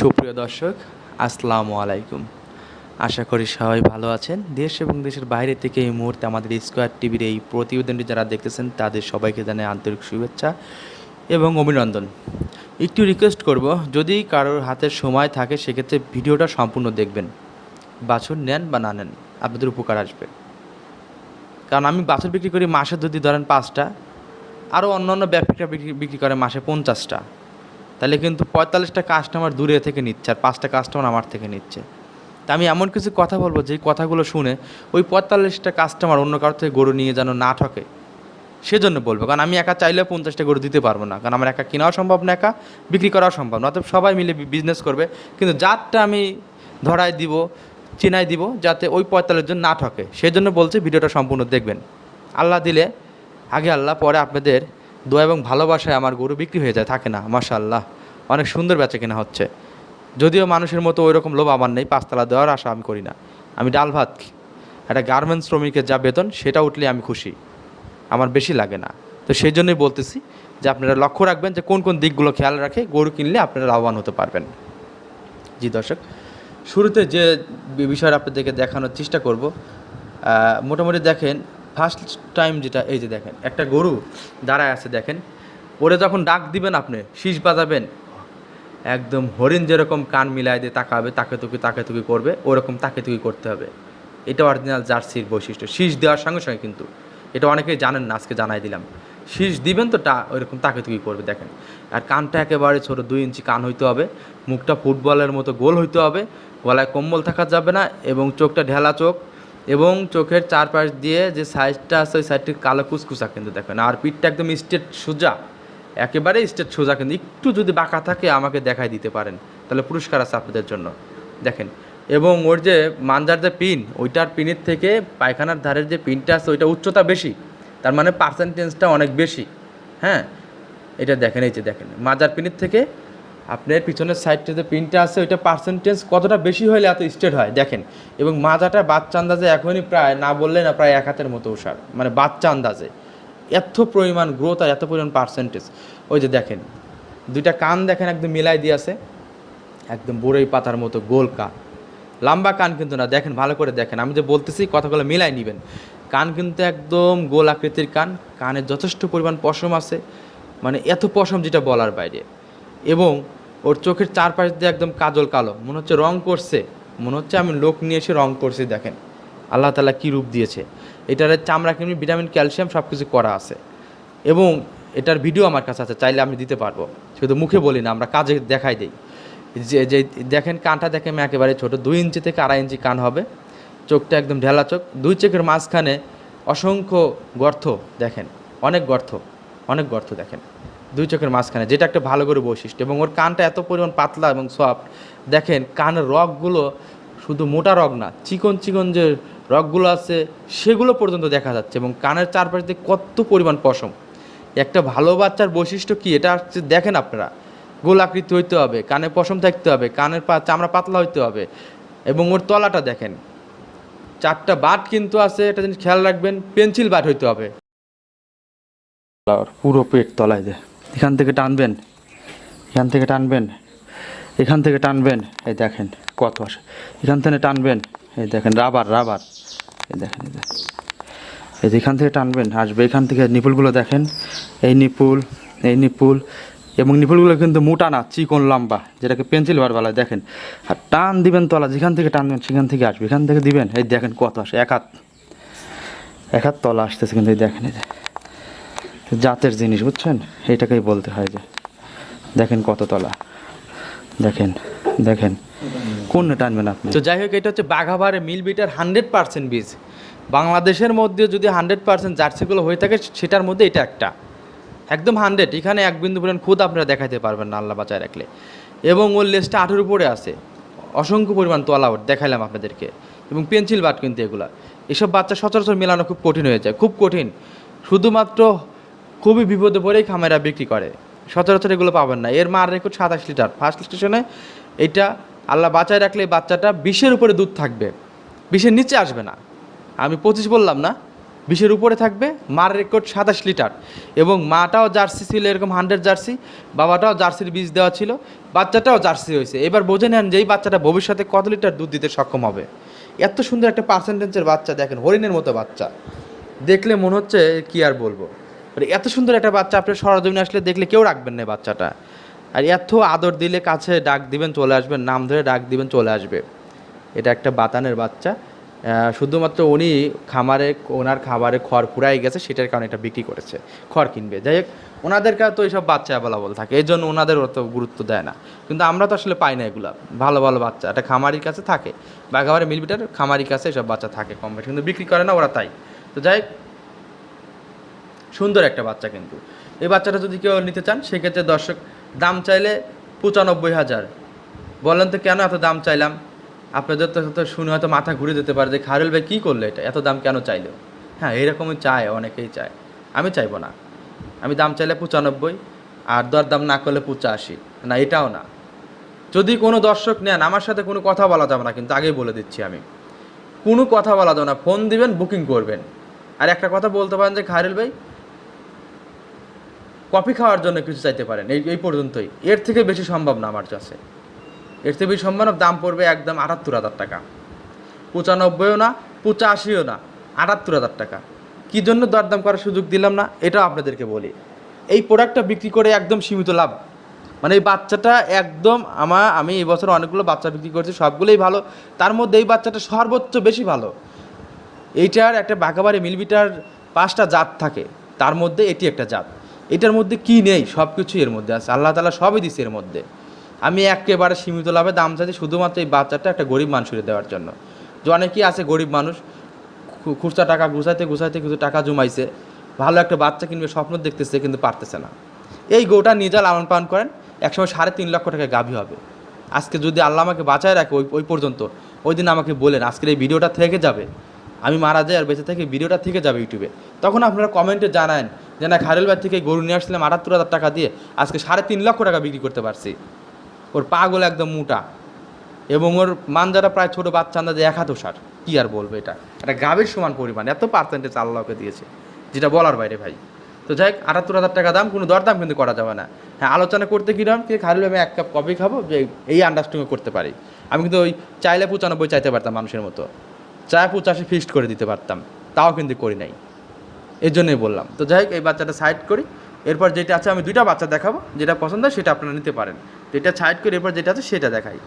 সুপ্রিয় দর্শক, আসসালামু আলাইকুম। আশা করি সবাই ভালো আছেন। দেশ এবং দেশের বাইরে থেকে এই মুহূর্তে আমাদের স্কোয়ার টিভির এই প্রতিবেদনটি যারা দেখতেছেন, তাদের সবাইকে জানাই আন্তরিক শুভেচ্ছা এবং অভিনন্দন। একটু রিকোয়েস্ট করব, যদি কারোর হাতে সময় থাকে, সেক্ষেত্রে ভিডিওটা সম্পূর্ণ দেখবেন। বাছুর নেন বা না নেন, আপনাদের উপকার আসবে। কারণ আমি বাছুর বিক্রি করি মাসে যদি ধরেন পাঁচটা আরও অন্য অন্য বিক্রি বিক্রি করে মাসে পঞ্চাশটা। তাহলে কিন্তু পঁয়তাল্লিশটা কাস্টমার দূরে থেকে নিচ্ছে আর পাঁচটা কাস্টমার আমার থেকে নিচ্ছে। তা আমি এমন কিছু কথা বলব যেই কথাগুলো শুনে ওই পঁয়তাল্লিশটা কাস্টমার অন্য কারোর থেকে গরু নিয়ে যেন না ঠকে, সেজন্য বলব। কারণ আমি একা চাইলেও পঞ্চাশটা গরু দিতে পারব না। কারণ আমার একা কেনাও সম্ভব না, একা বিক্রি করাও সম্ভব না। অতএব সবাই মিলে বিজনেস করবে। কিন্তু যারটা আমি ধরায় দিব চিনাই দিব যাতে ওই পঁয়তাল্লিশ জন না ঠকে। সেই জন্য বলছি ভিডিওটা সম্পূর্ণ দেখবেন। আল্লাহ দিলে, আগে আল্লাহ, পরে আপনাদের দোয়া এবং ভালোবাসায় আমার গরু বিক্রি হয়ে যায়, থাকে না, মাশাআল্লাহ। অনেক সুন্দর বেচা কেনা হচ্ছে। যদিও মানুষের মতো ওই রকম লোভ আমার নেই, পাঁচতলা দেওয়ার আশা আমি করি না। আমি ডাল ভাত। একটা গার্মেন্টস শ্রমিকের যা বেতন, সেটা উঠলে আমি খুশি। আমার বেশি লাগে না। তো সেই জন্যই বলতেছি যে আপনারা লক্ষ্য রাখবেন যে কোন কোন দিকগুলো খেয়াল রাখে গরু কিনলে আপনারা লাভবান হতে পারবেন। জি দর্শক, শুরুতে যে বিষয়টা আপনাদেরকে দেখানোর চেষ্টা করব মোটামুটি দেখেন ফার্স্ট টাইম যেটা, এই যে দেখেন, একটা গরু দাঁড়ায় আছে, দেখেন, ওরে যখন ডাক দিবেন আপনি, শীষ বাজাবেন, একদম হরিণ যেরকম কান মিলায় দিয়ে তাকাবে তাকে তুকি তাকে তুকি করবে, ওরকম তাকে তুকি করতে হবে। এটা অরিজিনাল জার্সির বৈশিষ্ট্য, শীষ দেওয়ার সঙ্গে সঙ্গে কিন্তু, এটা অনেকেই জানেন না, আজকে জানাই দিলাম। শীষ দিবেন তো টা, ওইরকম তাকে তুকি করবে, দেখেন। আর কানটা একেবারে ছোটো, দুই ইঞ্চি কান হইতে হবে, মুখটা ফুটবলের মতো গোল হইতে হবে, গলায় কম্বল থাকা যাবে না, এবং চোখটা ঢেলা চোখ এবং চোখের চারপাশ দিয়ে যে সাইজটা আছে, ওই সাইডটি কালো কুচকুচা কিন্তু দেখেন। আর পিঠটা একদম স্ট্রেট সোজা। একেবারে স্টেট সোজা কিন্তু। একটু যদি বাঁকা থাকে, আমাকে দেখাই দিতে পারেন। তাহলে পুরস্কার আছে আপনাদের জন্য। দেখেন, এবং ওর যে মানজার যে পিন ওইটার পিনের থেকে পায়খানার ধারের যে পিনটা আছে, ওইটা উচ্চতা বেশি। তার মানে পার্সেন্টেজটা অনেক বেশি। হ্যাঁ? এটা দেখেন, এই যে দেখেন। মাজার পিনের থেকে আপনার পিছনের সাইডটা যে পিনটা আছে, ওইটা পার্সেন্টেজ কতটা বেশি হলে এত স্টেট হয়? দেখেন, এবং মাজাটা বাচ্চা আন্দাজে এখনই প্রায়, না বললে না প্রায় এক হাতের মতো ওষার মানে বাচ্চা আন্দাজে। এত পরিমাণ গ্রোথ আর এত পরিমাণ পার্সেন্টেজ ওই যে দেখেন, দুইটা কান দেখেন একদম মিলাই দিয়ে আছে, একদম বড়ই পাতার মতো গোল কান। লম্বা কান কিন্তু না, দেখেন, ভালো করে দেখেন। আমি যে বলতেছি, কথাগুলো মিলাই নেবেন। কান কিন্তু একদম গোল আকৃতির কান, কানে যথেষ্ট পরিমাণ পশম আছে মানে এত পশম যেটা বলার বাইরে। এবং ওর চোখের চারপাশ দিয়ে একদম কাজল কালো। মনে হচ্ছে রং করছে। মনে হচ্ছে আমি লোক নিয়ে এসে রং করছি, দেখেন। আল্লাহ তালা কী রূপ দিয়েছে। এটার চামড়া কেমনি, ভিটামিন, ক্যালসিয়াম সব কিছু করা আছে। এবং এটার ভিডিও আমার কাছে আছে, চাইলে আমি দিতে পারব। শুধু মুখে বলি না, আমরা কাজে দেখাই দিই। যে যে, দেখেন কানটা দেখেন একেবারে ছোটো, দুই ইঞ্চি থেকে আড়াই ইঞ্চি কান হবে। চোখটা একদম ঢেলা চোখ। দুই চোখের মাঝখানে অসংখ্য গর্ত, দেখেন। অনেক গর্ত অনেক গর্ত, দেখেন। দুই চোখের মাঝখানে, যেটা একটা ভালো করে বৈশিষ্ট্য। এবং ওর কানটা এত পরিমাণ পাতলা এবং সফট দেখেন কানের রগগুলো শুধু মোটা রগ না, চিকন চিকন যে রগগুলো আছে, সেগুলো পর্যন্ত দেখা যাচ্ছে এবং কানের চারপাশ দিয়ে কত পরিমাণ পশম। একটা ভালো বাচ্চার বৈশিষ্ট্য কী? এটা হচ্ছে দেখেন আপনারা গোল আকৃতি হইতে হবে, কানে পশম থাকতে হবে, কানের পা, চামড়া পাতলা হইতে হবে এবং ওর তলাটা দেখেন। চারটা বাট কিন্তু আছে এটা জিনিস খেয়াল রাখবেন, পেন্সিল বাট হইতে হবে। পুরো পেট তলায় দে এখান থেকে টানবেন, এখান থেকে টানবেন, এখান থেকে টানবেন, এই দেখেন কত আসে। এখান থেকে টানবেন, এই দেখেন রাবার রাবার, এই দেখেন, এই এই যে এখান থেকে টানবেন, আসবে। এখান থেকে নিপুলগুলো দেখেন, এই নিপুল এই নিপুল, এবং নিপুলগুলো কিন্তু মোটা না, চিকন, লম্বা, যেটাকে পেন্সিল বার বলা, দেখেন। আর টান দিবেন তলা, যেখান থেকে টানবেন, সেখান থেকে আসবে। এখান থেকে দিবেন, এই দেখেন কত আসে, এক হাত এক হাত তলা আসতেছে কিন্তু, এই দেখেন, এই জাতের জিনিস, বুঝছেন? এটাকেই বলতে হয় যে, দেখেন কত তলা। দেখেন দেখেন। কোন টানবেন আপনি? তো যাই হোক, এটা হচ্ছে বাঘাবারে মিল বিটার হান্ড্রেড পার্সেন্ট বীজ। বাংলাদেশের মধ্যে যদি হান্ড্রেড পার্সেন্ট জার্সিগুলো হয়ে থাকে, সেটার মধ্যে এটা একটা। একদম হান্ড্রেড। এখানে এক বিন্দু পরিমাণ খুদ আপনারা দেখাতে পারবেন আল্লাহ বাঁচায় রাখলে। এবং ওর লেসটা আঠের উপরে আছে। অসংখ্য পরিমাণ তোলা ওর দেখাইলাম আপনাদেরকে। এবং পেন্সিল বাট কিন্তু এগুলা। এসব বাচ্চা সচরাচর মেলানো খুব কঠিন হয়ে যায়। খুব কঠিন। শুধুমাত্র খুবই বিপদে পড়েই খামেরা বিক্রি করে। সচরাচর এগুলো পাবেন না। এর মার রেকর্ড সাতাশ লিটার। ফার্স্ট স্টেশনে এটা আল্লাহ বাঁচায় রাখলে বাচ্চাটা বিশের উপরে দুধ থাকবে। বিশের নিচে আসবে না। আমি পঁচিশ বললাম না। বিশের উপরে থাকবে। মার রেকর্ড সাতাশ লিটার। এবং মাটাও জার্সি ছিল এরকম হান্ড্রেড জার্সি। বাবাটাও জার্সির বীজ দেওয়া ছিল। বাচ্চাটাও জার্সি হয়েছে। এবার বোঝে নেন যে এই বাচ্চাটা ভবিষ্যতে কত লিটার দুধ দিতে সক্ষম হবে। এত সুন্দর একটা পার্সেন্টেজের বাচ্চা দেখেন, হরিণের মতো বাচ্চা। দেখলে মনে হচ্ছে কি আর বলব? মানে এত সুন্দর একটা বাচ্চা আপনি সরজমিনে আসলে দেখলে কেউ রাখবেন না বাচ্চাটা। আর এত আদর দিলে কাছে ডাক দিবেন চলে আসবেন নাম ধরে ডাক দিবেন চলে আসবে। এটা একটা বাতানের বাচ্চা। শুধুমাত্র উনি খামারে ওনার খাবারে খড় ফুরাই গেছে সেটার কারণে এটা বিক্রি করেছে খড় কিনবে। যাই হোক ওনাদের কাছে তো এইসব বাচ্চা অ্যাভেলেবল থাকে এই জন্য ওনাদের অত গুরুত্ব দেয় না। কিন্তু আমরা তো আসলে পাই না এগুলো ভালো ভালো বাচ্চা। একটা খামারির কাছে থাকে বাঘাবারে মিলবিটার খামারির কাছে এসব বাচ্চা থাকে কম বেশি কিন্তু বিক্রি করে না ওরা তাই। তো যাই হোক, সুন্দর একটা বাচ্চা কিন্তু। এই বাচ্চাটা যদি কেউ নিতে চান, সেক্ষেত্রে দর্শক, দাম চাইলে পঁচানব্বই হাজার। বলেন তো, কেন এত দাম চাইলাম? আপনাদের তো তো শুনে হয়তো মাথা ঘুরে যেতে পারে যে, খারুল ভাই কী করল এটা? এত দাম কেন চাইলো? হ্যাঁ এরকমই চায়, অনেকেই চায়। আমি চাইব না। আমি দাম চাইলে পঁচানব্বই, আর দর দাম না করলে পঁচাশি। না, এটাও না। যদি কোনো দর্শক নেন, আমার সাথে কোনো কথা বলা যাবে না, কিন্তু আগেই বলে দিচ্ছি আমি। কোনো কথা বলা যাবে না, ফোন দিবেন, বুকিং করবেন। আর একটা কথা বলতে পারেন যে খায়রুল ভাই কফি খাওয়ার জন্য কিছু চাইতে পারেন, এই এই পর্যন্তই। এর থেকে বেশি সম্ভব না আমার কাছে। এর থেকে বেশি সম্ভব দাম পড়বে একদম আটাত্তর হাজার টাকা। পঁচানব্বইও না, পঁচাশিও না, আটাত্তর হাজার টাকা। কী জন্য দরদাম করার সুযোগ দিলাম না, এটাও আপনাদেরকে বলি। এই প্রোডাক্টটা বিক্রি করে একদম সীমিত লাভ। মানে এই বাচ্চাটা একদম আমার আমি এই বছর অনেকগুলো বাচ্চা বিক্রি করছি, সবগুলোই ভালো। তার মধ্যে এই বাচ্চাটা সর্বোচ্চ বেশি ভালো। এইটার একটা বাঁকাবাড়ি মিলবিটার পাঁচটা জাত থাকে। তার মধ্যে এটি একটা জাত। এটার মধ্যে কি নেই? সব কিছু এর মধ্যে আছে। আল্লাহ তালা সবই দিছে এর মধ্যে। আমি একেবারে সীমিত লাভে দাম চাইছি শুধুমাত্র এই বাচ্চাটা একটা গরিব মানুষের দেওয়ার জন্য। যে অনেকেই আছে গরিব মানুষ খুচরা টাকা গুছাইতে গুছাইতে কিছু টাকা জমাইছে। ভালো একটা বাচ্চা কিনবে, স্বপ্ন দেখতেছে, কিন্তু পারতেছে না। এই গোটা নিজে লালন পালন করেন, একসময় সাড়ে তিন লক্ষ টাকা গাভী হবে। আজকে যদি আল্লাহ আমাকে বাঁচায় রাখে, ওই ওই পর্যন্ত। ওই দিন আমাকে বলেন, আজকের এই ভিডিওটা থেকে যাবে। আমি মারা যাই আর বেঁচে থেকে, ভিডিওটা থেকে যাবে ইউটিউবে। তখন আপনারা কমেন্টে জানান যে, না খারেলবার থেকে গরু নিয়ে আসছিলাম আটাত্তর হাজার টাকা দিয়ে, আজকে সাড়ে তিন লক্ষ টাকা বিক্রি করতে পারছি। ওর পাগুলো একদম মোটা। এবং ওর মানজারা প্রায় ছোটো বাচ্চা আন্দাজে এক হাত সার কী আর বলব এটা? একটা গাভীর সমান পরিমাণ, এত পার্সেন্টেজ আল্লাহকে দিয়েছে, যেটা বলার বাইরে ভাই। তো যাই হোক, আটাত্তর হাজার টাকা দাম, কোনো দরদাম কিন্তু করা যাবে না। হ্যাঁ আলোচনা করতে কিরম কি খালি আমি এক কাপ কফি খাব? যে, এই আন্ডারস্ট্যান্ডিং করতে পারি। আমি কিন্তু ওই চাইলে পঁচানব্বই চাইতে পারতাম মানুষের মতো। চায় পঁচাশি ফিক্সড করে দিতে পারতাম। তাও কিন্তু করি নাই। এর জন্যই বললাম। তো যাই হোক, এই বাচ্চাটা সাইড করি। এরপর যেটা আছে, আমি দুইটা বাচ্চা দেখাবো। যেটা পছন্দ হয়, সেটা আপনারা নিতে পারেন। তো এটা সাইড করে, এরপর যেটা আছে, সেটা দেখাই।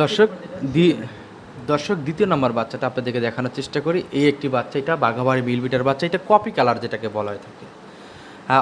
দর্শক, দি, দর্শক, দ্বিতীয় নম্বর বাচ্চাটা আপনাদেরকে দেখানোর চেষ্টা করি। এই একটি বাচ্চা, এটা বাঘাবাড়ি বিলবিটার বাচ্চা। এটা কপি কালার যেটাকে বলা হয়ে থাকে।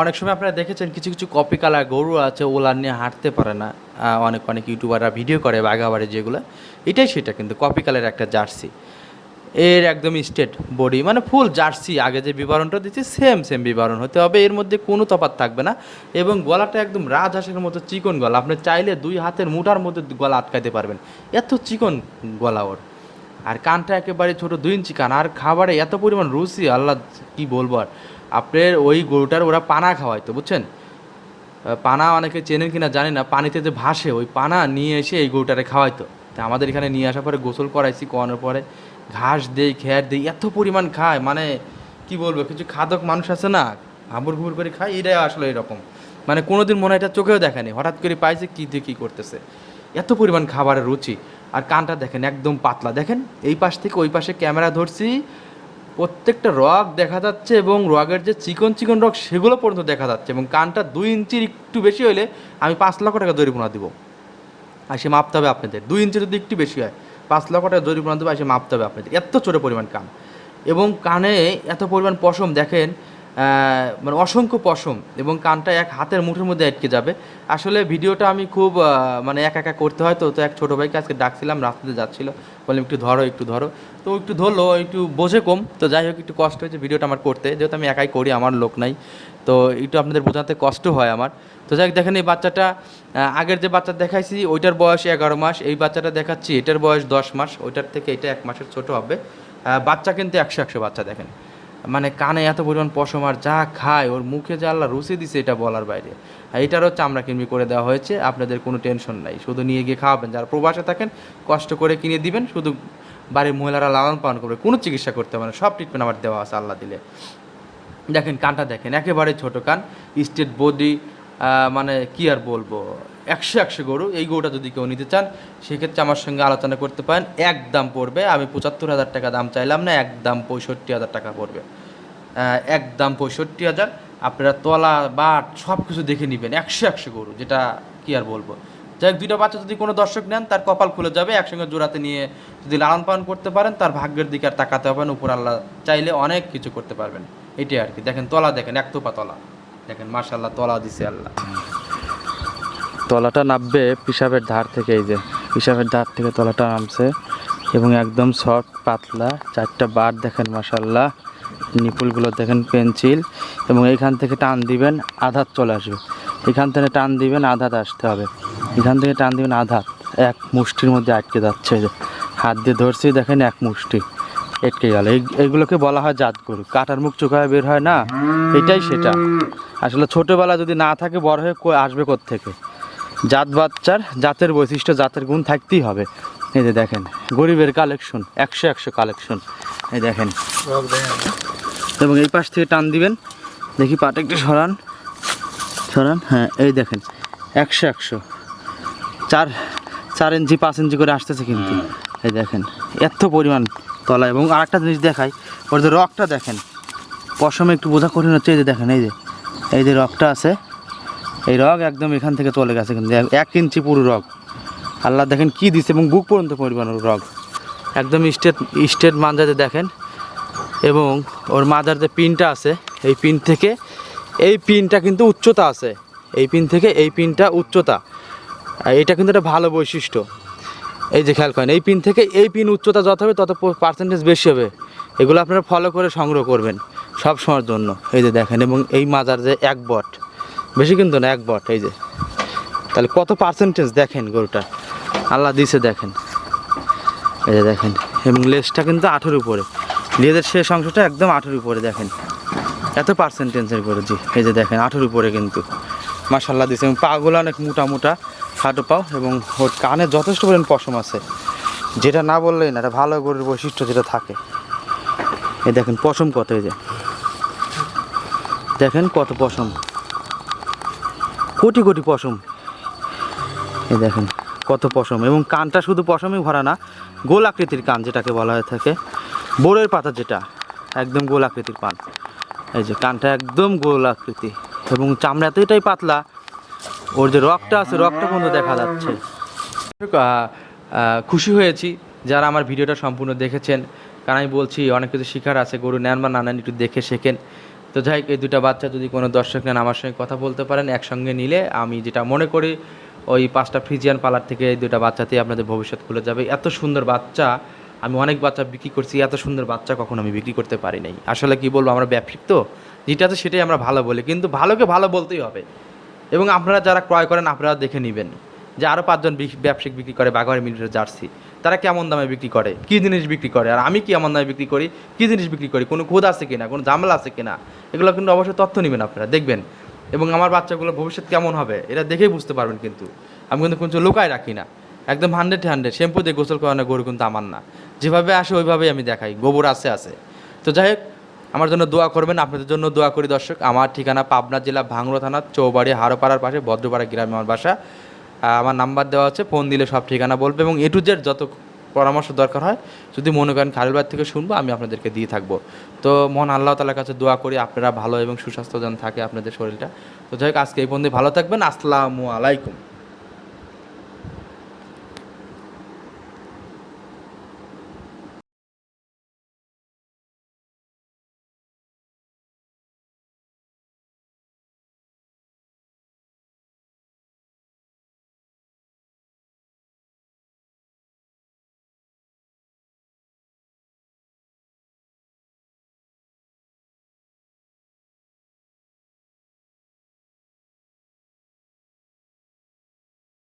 অনেক সময় আপনারা দেখেছেন কিছু কিছু কপি কালার গরু আছে ওলার নিয়ে হাঁটতে পারে না। অনেক অনেক ইউটিউবাররা ভিডিও করে বাঘাবাড়ি যেগুলো। এটাই সেটা কিন্তু কপি কালার একটা জার্সি এর একদম স্টেট বডি মানে ফুল জার্সি আগে যে বিবরণটা দিচ্ছি সেম সেম বিবরণ হতে হবে। এর মধ্যে কোনো তফাৎ থাকবে না। এবং গলাটা একদম রাজহাঁসের মতো চিকন গলা। আপনি চাইলে দুই হাতের মুঠার মধ্যে গলা আটকাইতে পারবেন। এত চিকন গলা ওর। আর কানটা একেবারে ছোটো দুই ইঞ্চি কান। আর খাবারে এত পরিমাণ রুচি, আল্লাহ কি বলব আর। আপনার ওই গরুটার ওরা পানা খাওয়াইতো, বুঝছেন? পানা অনেকে চেনেন কিনা জানি না, পানিতে যে ভাসে, ওই পানা নিয়ে এসে এই গরুটারে খাওয়াইতো। তা আমাদের এখানে নিয়ে আসার পরে গোসল করাইছি করানোর পরে ঘাস দেই খেয়ার দেই, এত পরিমাণ খায় মানে কি বলব, কিছু খাদক মানুষ আছে না হাবুর ঘুবুর করে খায় এটাই আসলে এরকম। মানে কোনোদিন মনে হয় এটা চোখেও দেখেনি, হঠাৎ করে পাইছে, কী দিয়ে কী করতেছে। এত পরিমাণ খাবারের রুচি। আর কানটা দেখেন, একদম পাতলা। দেখেন, এই পাশ থেকে ওই পাশে ক্যামেরা ধরছি প্রত্যেকটা রগ দেখা যাচ্ছে এবং রগের যে চিকন চিকন রগ, সেগুলো পর্যন্ত দেখা যাচ্ছে এবং কানটা দুই ইঞ্চির একটু বেশি হলে আমি পাঁচ লক্ষ টাকা জরিমানা দেবো। আর সে মাপতে হবে আপনাদের। দুই ইঞ্চি যদি একটু বেশি হয়, পাঁচ লক্ষ টাকা জরিমানা দেবো আর সে মাপতে হবে আপনাদের। এত ছোটো পরিমাণ কান। এবং কানে এত পরিমাণ পশম, দেখেন মানে অসংখ্য পশম এবং কানটা এক হাতের মুঠোর মধ্যে আটকে যাবে। আসলে ভিডিওটা আমি খুব মানে একা একা করতে হয়, তো তো এক ছোটো ভাইকে আজকে ডাকছিলাম, রাস্তাতে যাচ্ছিল। বললাম, একটু ধরো একটু ধরো। তো একটু ধরলো একটু বোঝে কম। তো যাই হোক, একটু কষ্ট হয়েছে ভিডিওটা আমার করতে। যেহেতু আমি একাই করি, আমার লোক নাই। তো একটু আপনাদের বোঝাতে কষ্ট হয় আমার। তো যাই দেখেন এই বাচ্চাটা আগের যে বাচ্চা দেখাইছি, ওইটার বয়স এগারো মাস। এই বাচ্চাটা দেখাচ্ছি, এটার বয়স দশ মাস। ওইটার থেকে এটা এক মাসের ছোট হবে। বাচ্চা কিন্তু একশো একশো বাচ্চা, দেখেন। মানে কানে এত পরিমাণ পশম আর যা খায়, ওর মুখে যে আল্লাহ রুচি দিছে এটা বলার বাইরে। এটারও চামড়া কিনবি করে দেওয়া হয়েছে, আপনাদের কোনো টেনশন নাই। শুধু নিয়ে গিয়ে খাওয়াবেন। যারা প্রবাসে থাকেন, কষ্ট করে কিনে দিবেন, শুধু বাড়ির মহিলারা লালন পালন করবে। কোনো চিকিৎসা করতে পারে সব ট্রিটমেন্ট আমার দেওয়া আছে আল্লাহ দিলে। দেখেন, কানটা দেখেন, একেবারে ছোট কান স্টেট বডি মানে কি আর বলব? একশো একশো গরু, এই গরুটা যদি কেউ নিতে চান, সেক্ষেত্রে আমার সঙ্গে আলোচনা করতে পারেন। এক দাম পড়বে, আমি পঁচাত্তর হাজার টাকা দাম চাইলাম না, এক দাম পঁয়ষট্টি হাজার টাকা পড়বে। এক দাম পঁয়ষট্টি হাজার, আপনারা তলা, বাট সব কিছু দেখে নেবেন, একশো একশো গরু, যেটা কি আর বলব। যাই দুইটা বাচ্চা যদি কোনো দর্শক নেন, তার কপাল খুলে যাবে, একসঙ্গে জোড়াতে নিয়ে যদি লালন পালন করতে পারেন, তার ভাগ্যের দিকে আর তাকাতে হবে না, উপর আল্লাহ চাইলে অনেক কিছু করতে পারবেন। এটাই আর কি, দেখেন তলা, দেখেন এক তোপা তলা, দেখেন মার্শাল্লাহ তলা দিছে আল্লাহ। তলাটা নামবে পিসাবের ধার থেকে, এই যে পিসাবের ধার থেকে তলাটা নামছে এবং একদম সফট পাতলা, চারটা বার দেখেন মাসাল্লাহ নিপুলগুলো দেখেন পেন্সিল এবং এইখান থেকে টান দিবেন, আধাত চলে আসবে। এখান থেকে টান দিবেন, আধাত আসতে হবে। এখান থেকে টান দিবেন, আধাত। এক মুষ্টির মধ্যে আটকে যাচ্ছে যে। হাত দিয়ে ধরছি, দেখেন এক মুষ্টি এটকে গেল। এই এইগুলোকে বলা হয় জাত গরু কাটার মুখ চোখায় বের হয় না? এটাই সেটা। আসলে ছোটোবেলা যদি না থাকে, বড় হয়ে আসবে থেকে জাত বাচ্চার জাতের বৈশিষ্ট্য জাতের গুণ থাকতেই হবে। এই যে দেখেন গরিবের কালেকশন একশো একশো কালেকশন এই দেখেন। এবং এই পাশ থেকে টান দিবেন। দেখি পাটা একটু সরান। সরান হ্যাঁ এই দেখেন একশো একশো। চার চার ইঞ্চি পাঁচ ইঞ্চি করে আসতেছে কিন্তু। এই দেখেন এত পরিমাণ তলা। এবং আর একটা জিনিস দেখাই ওর যে রকটা দেখেন পশমে একটু বোঝা কঠিন হচ্ছে এই যে দেখেন এই যে এই যে রকটা আছে। এই রগ একদম এখান থেকে চলে গেছে কিন্তু এক- ইঞ্চি পুরো রগ। আল্লাহ দেখেন কি দিচ্ছে এবং বুক পর্যন্ত পরিমাণ রগ। একদম স্টেট স্টেট মাঞ্জাতে দেখেন এবং ওর মাজার যে পিনটা আছে, এই পিন থেকে, এই পিনটা কিন্তু উচ্চতা আছে। এই পিন থেকে এই পিনটা উচ্চতা। এটা কিন্তু একটা ভালো বৈশিষ্ট্য। এই যে খেয়াল করেন, এই পিন থেকে এই পিন উচ্চতা যত হবে, তত পার্সেন্টেজ বেশি হবে। এগুলো আপনারা ফলো করে সংগ্রহ করবেন সব সময়ের জন্য। এই যে দেখেন, এবং এই মাজার যে এক বট। বেশি কিন্তু না, এক বট, এই যে। তাহলে কত পার্সেন্টেজ দেখেন গরুটা? আল্লাহ দিছে দেখেন। এই যে দেখেন, এবং লেজটা কিন্তু আঠের উপরে। লেজের শেষ অংশটা একদম আঠের উপরে, দেখেন। এত পার্সেন্টেজের করে জি, এই যে দেখেন আঠের উপরে কিন্তু। মাসাল্লাহ দিছে, এবং পাগুলো অনেক মোটা মোটা, খাটো পাও, এবং ওর কানে যথেষ্ট পরিমাণ পশম আছে। যেটা না বললেই না, এটা ভালো গরুর বৈশিষ্ট্য যেটা থাকে। এই দেখেন, পশম কত এই যে। দেখেন কত পশম। কোটি কোটি পশম। এই দেখেন, কত পশম। এবং কানটা শুধু পশমই ভরা না, গোল আকৃতির কান যেটাকে বলা হয়ে থাকে। বোরের পাতা যেটা, একদম গোল আকৃতির পান। এই যে কানটা একদম গোল আকৃতি। এবং চামড়া তো এটাই পাতলা। ওর যে রকটা আছে রকটা পর্যন্ত দেখা যাচ্ছে। খুশি হয়েছি যারা আমার ভিডিওটা সম্পূর্ণ দেখেছেন। কারণ আমি বলছি, অনেক কিছু শিখার আছে। গরু নেন বা না নেন, একটু দেখে শেখেন। তো যাই এই দুটা বাচ্চা যদি কোনো দর্শক নেন, আমার সঙ্গে কথা বলতে পারেন, একসঙ্গে নিলে আমি যেটা মনে করি, ওই পাঁচটা ফ্রিজিয়ান পালার থেকে এই দুটা বাচ্চাতেই আপনাদের ভবিষ্যৎ খুলে যাবে। এত সুন্দর বাচ্চা, আমি অনেক বাচ্চা বিক্রি করছি, এত সুন্দর বাচ্চা কখনো আমি বিক্রি করতে পারি নাই। আসলে কি বলব, আমরা ব্যবসায়িক তো, যেটা আছে সেটাই আমরা ভালো বলি, কিন্তু ভালোকে ভালো বলতেই হবে। এবং আপনারা যারা ক্রয় করেন, আপনারা দেখে নেবেন যে আরও পাঁচজন ব্যবসায়িক বিক্রি করে বাঘাবাড়ি মিলিটারি জার্সি। তারা কেমন দামে বিক্রি করে? কী জিনিস বিক্রি করে? আর আমি কি এমন দামে বিক্রি করি? কী জিনিস বিক্রি করি? কোনো খুদ আছে কিনা? কোনো ঝামেলা আছে কিনা? এগুলো কিন্তু অবশ্যই তথ্য নেবেন আপনারা, দেখবেন। এবং আমার বাচ্চাগুলো ভবিষ্যৎ কেমন হবে? এটা দেখেই বুঝতে পারবেন কিন্তু। আমি কিন্তু কোনো লুকায় রাখি না। একদম হান্ড্রেড হান্ড্রেড শ্যাম্পু দিয়ে গোসল করানো গরু কিন্তু আমার না। যেভাবে আসে, ওইভাবেই আমি দেখাই। গোবর আছে আছে। তো যাই হোক, আমার জন্য দোয়া করবেন। আপনাদের জন্য দোয়া করি দর্শক। আমার ঠিকানা পাবনা জেলা ভাঙড়া থানা, চৌবাড়ি, হারোপাড়ার পাশে ভদ্রপাড়া গ্রামে আমার বাসা। আমার নাম্বার দেওয়া আছে, ফোন দিলে সব ঠিকানা বলবে এবং এ টু জেড যত পরামর্শ দরকার হয়, যদি মনে করেন খালিলবার থেকে শুনব, আমি আপনাদেরকে দিয়ে থাকব। তো মহান আল্লাহ তালার কাছে দোয়া করি, আপনারা ভালো এবং সুস্বাস্থ্য যেন থাকে আপনাদের শরীরটা। তো যাই হোক, আজকে এই পর্যন্ত ভালো থাকবেন, আসসালামু আলাইকুম।